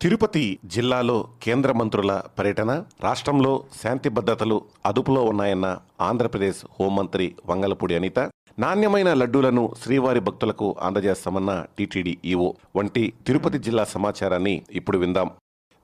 తిరుపతి జిల్లాలో కేంద్ర మంత్రుల పర్యటన రాష్ట్రంలో శాంతి భద్రతలు అదుపులో ఉన్నాయన్న ఆంధ్రప్రదేశ్ హోంమంత్రి వంగలపూడి అనిత నాణ్యమైన లడ్డూలను శ్రీవారి భక్తులకు అందజేస్తామన్న టీటీడీ ఈవో వంటి తిరుపతి జిల్లా సమాచారాన్ని ఇప్పుడు విందాం.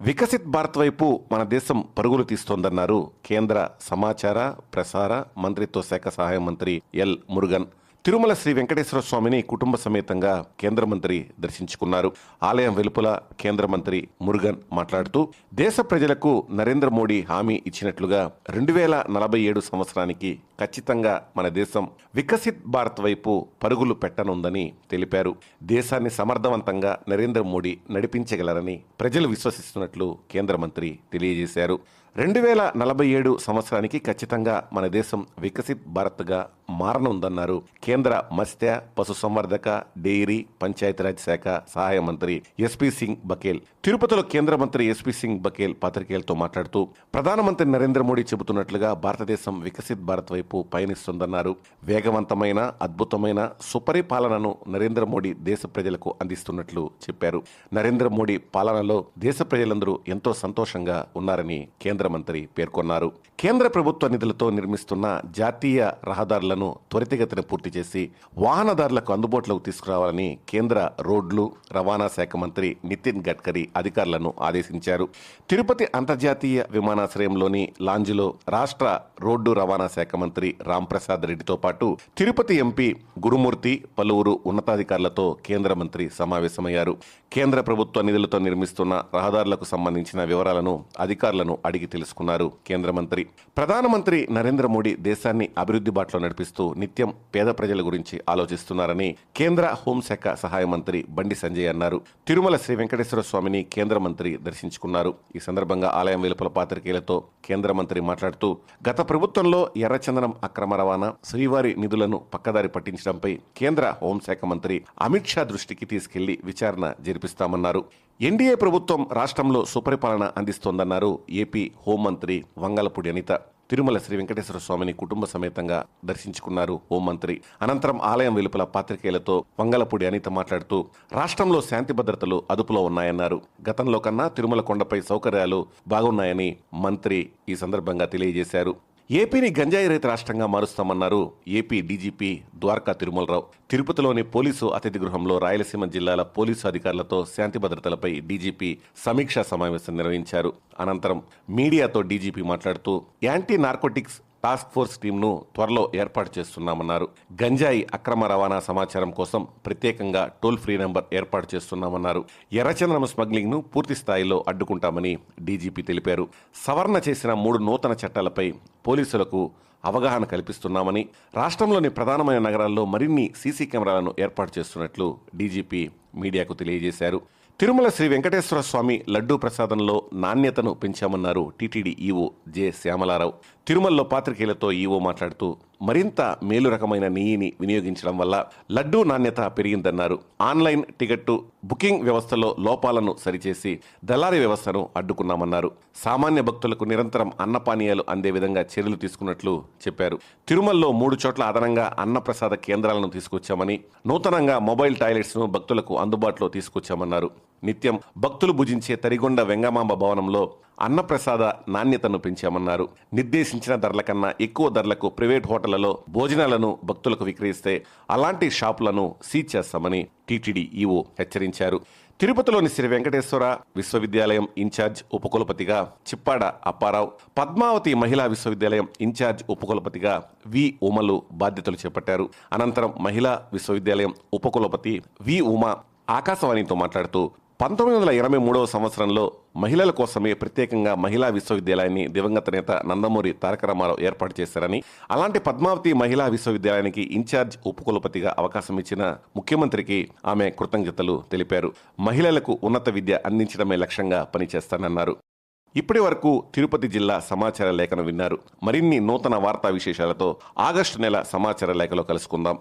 వికసిత్ భారత్ వైపు మన దేశం పరుగులు తీస్తోందన్నారు కేంద్ర సమాచార ప్రసార మంత్రిత్వ శాఖ సహాయ మంత్రి ఎల్ మురుగన్. తిరుమల శ్రీ వెంకటేశ్వర స్వామిని కుటుంబ సమేతంగా కేంద్ర మంత్రి దర్శించుకున్నారు. ఆలయం వెలుపల కేంద్ర మంత్రి మురుగన్ మాట్లాడుతూ దేశ ప్రజలకు నరేంద్ర మోడీ హామీ ఇచ్చినట్లుగా రెండు వేల నలభై ఏడు సంవత్సరానికి ఖచ్చితంగా మన దేశం వికసిత్ భారత్ వైపు పరుగులు పెట్టనుందని తెలిపారు. దేశాన్ని సమర్థవంతంగా నరేంద్ర మోడీ నడిపించగలరని ప్రజలు విశ్వసిస్తున్నట్లు కేంద్ర మంత్రి తెలియజేశారు. రెండు వేల నలభై ఏడు సంవత్సరానికి ఖచ్చితంగా మన దేశం వికసిత్ భారత్గా మారనుందన్నారు. కేంద్ర మత్స్య పశుసంవర్ధక డెయిరీ పంచాయతీరాజ్ శాఖ సహాయ మంత్రి ఎస్పీ సింగ్ బకేల్ తిరుపతిలో కేంద్ర మంత్రి ఎస్పీ సింగ్ బకేల్ పాత్రికేయులతో మాట్లాడుతూ ప్రధానమంత్రి నరేంద్ర మోడీ చెబుతున్నట్లుగా భారతదేశం వికసిత్ భారత్ వైపు పయనిస్తుందన్నారు. వేగవంతమైన అద్భుతమైన సుపరిపాలనను నరేంద్ర మోడీ దేశ ప్రజలకు అందిస్తున్నట్లు చెప్పారు. నరేంద్ర మోడీ పాలనలో దేశ ప్రజలందరూ ఎంతో సంతోషంగా ఉన్నారని కేంద్ర మంత్రి పేర్కొన్నారు. కేంద్ర ప్రభుత్వ నిధులతో నిర్మిస్తున్న జాతీయ రహదారులను త్వరితగతిన పూర్తి చేసి వాహనదారులకు అందుబాటులోకి తీసుకురావాలని కేంద్ర రోడ్లు రవాణా శాఖ మంత్రి నితిన్ గడ్కరీ అధికారులను ఆదేశించారు. తిరుపతి అంతర్జాతీయ విమానాశ్రయంలోని లాంజ్లో రాష్ట్ర రోడ్డు రవాణా శాఖ మంత్రి రాంప్రసాద్ రెడ్డితో పాటు తిరుపతి ఎంపీ గురుమూర్తి పలువురు ఉన్నతాధికారులతో కేంద్ర మంత్రి సమావేశమయ్యారు. కేంద్ర ప్రభుత్వ నిధులతో నిర్మిస్తున్న రహదారులకు సంబంధించిన వివరాలను అధికారులను అడిగి తెలుసుకున్నారు కేంద్ర మంత్రి. ప్రధానమంత్రి నరేంద్ర మోడీ దేశాన్ని అభివృద్ధి బాటలో నడిపిస్తూ నిత్యం పేద ప్రజల గురించి ఆలోచిస్తున్నారని కేంద్ర హోంశాఖ సహాయ మంత్రి బండి సంజయ్ అన్నారు. తిరుమల శ్రీ వెంకటేశ్వర స్వామిని కేంద్ర మంత్రి దర్శించుకున్నారు. ఈ సందర్భంగా ఆలయం వెలుపల పాత్రికేయులతో కేంద్ర మంత్రి మాట్లాడుతూ గత ప్రభుత్వంలో ఎర్రచందనం అక్రమ రవాణా శ్రీవారి నిధులను పక్కదారి పట్టించడంపై కేంద్ర హోంశాఖ మంత్రి అమిత్ షా దృష్టికి తీసుకెళ్ళి విచారణ జరిపిస్తామన్నారు. ఎన్డీఏ ప్రభుత్వం రాష్ట్రంలో సుపరిపాలన అందిస్తోందన్నారు ఏపీ హోంమంత్రి వంగలపూడి అనిత తిరుమల శ్రీ వెంకటేశ్వర స్వామిని కుటుంబ సమేతంగా దర్శించుకున్నారు హోంమంత్రి. అనంతరం ఆలయం వెలుపల పాత్రికేయులతో వంగలపూడి అనిత మాట్లాడుతూ రాష్ట్రంలో శాంతి భద్రతలు అదుపులో ఉన్నాయన్నారు. గతంలో కన్నా తిరుమల కొండపై సౌకర్యాలు బాగున్నాయని మంత్రి ఈ సందర్భంగా తెలియజేశారు. ఏపీని గంజాయి రైతు రాష్ట్రంగా మారుస్తామన్నారు ఏపీ డీజీపీ ద్వారకా తిరుమలరావు. తిరుపతిలోని పోలీసు అతిథి గృహంలో రాయలసీమ జిల్లాల పోలీసు అధికారులతో శాంతి భద్రతలపై డీజీపీ సమీక్షా సమావేశం నిర్వహించారు. అనంతరం మీడియాతో డీజీపీ మాట్లాడుతూ యాంటీ నార్కోటిక్స్ టాస్క్ ఫోర్స్ టీంను త్వరలో ఏర్పాటు చేస్తున్నామన్నారు. గంజాయి అక్రమ రవాణా సమాచారం కోసం ప్రత్యేకంగా టోల్ ఫ్రీ నెంబర్ ఏర్పాటు చేస్తున్నామన్నారు. ఎర్రచందనం స్మగ్లింగ్ను పూర్తి స్థాయిలో అడ్డుకుంటామని డీజీపీ తెలిపారు. సవరణ చేసిన మూడు నూతన చట్టాలపై పోలీసులకు అవగాహన కల్పిస్తున్నామని రాష్ట్రంలోని ప్రధానమైన నగరాల్లో మరిన్ని సీసీ కెమెరాలను ఏర్పాటు చేస్తున్నట్లు డీజీపీ మీడియాకు తెలియజేశారు. తిరుమల శ్రీ వెంకటేశ్వర స్వామి లడ్డూ ప్రసాదంలో నాణ్యతను పెంచామన్నారు టీటీడీ ఈవో జె శ్యామలారావు. తిరుమలలో పాత్రికేయులతో ఈవో మాట్లాడుతూ మరింత మేలు రకమైన నెయ్యిని వినియోగించడం వల్ల లడ్డూ నాణ్యత పెరిగిందన్నారు. ఆన్లైన్ టికెట్టు బుకింగ్ వ్యవస్థలో లోపాలను సరిచేసి దళారీ వ్యవస్థను అడ్డుకున్నామన్నారు. సామాన్య భక్తులకు నిరంతరం అన్నపానీయాలు అందే విధంగా చర్యలు తీసుకున్నట్లు చెప్పారు. తిరుమలలో మూడు చోట్ల అదనంగా అన్నప్రసాద కేంద్రాలను తీసుకొచ్చామని నూతనంగా మొబైల్ టాయిలెట్స్ను భక్తులకు అందుబాటులో తీసుకొచ్చామన్నారు. నిత్యం భక్తులు భుజించే తరిగొండ వెంగమాంబ భవనంలో అన్నప్రసాద నాణ్యతను పెంచామన్నారు. నిర్దేశించిన ధరల కన్నా ఎక్కువ ధరలకు ప్రైవేట్ హోటళ్ళలో భోజనాలను భక్తులకు విక్రయిస్తే అలాంటి షాపులను సీజ్ చేస్తామని టీటీడీ ఈవో హెచ్చరించారు. తిరుపతిలోని శ్రీ వెంకటేశ్వర విశ్వవిద్యాలయం ఇన్ఛార్జ్ ఉపకులపతిగా చిప్పాడ అప్పారావు పద్మావతి మహిళా విశ్వవిద్యాలయం ఇన్ఛార్జ్ ఉపకులపతిగా వి ఉమలు బాధ్యతలు చేపట్టారు. అనంతరం మహిళా విశ్వవిద్యాలయం ఉపకులపతి వి ఉమ ఆకాశవాణితో మాట్లాడుతూ పంతొమ్మిది వందల ఇరవై మూడవ సంవత్సరంలో మహిళల కోసమే ప్రత్యేకంగా మహిళా విశ్వవిద్యాలయాన్ని దివంగత నేత నందమూరి తారక రామారావు ఏర్పాటు చేశారని అలాంటి పద్మావతి మహిళా విశ్వవిద్యాలయానికి ఇన్ఛార్జ్ ఉపకులపతిగా అవకాశం ఇచ్చిన ముఖ్యమంత్రికి ఆమె కృతజ్ఞతలు తెలిపారు. మహిళలకు ఉన్నత విద్య అందించడమే లక్ష్యంగా పనిచేస్తానన్నారు. ఇప్పటి వరకు తిరుపతి జిల్లా సమాచార లేఖను విన్నారు. మరిన్ని నూతన వార్తా విశేషాలతో ఆగస్టు నెల సమాచార లేఖలో కలుసుకుందాం.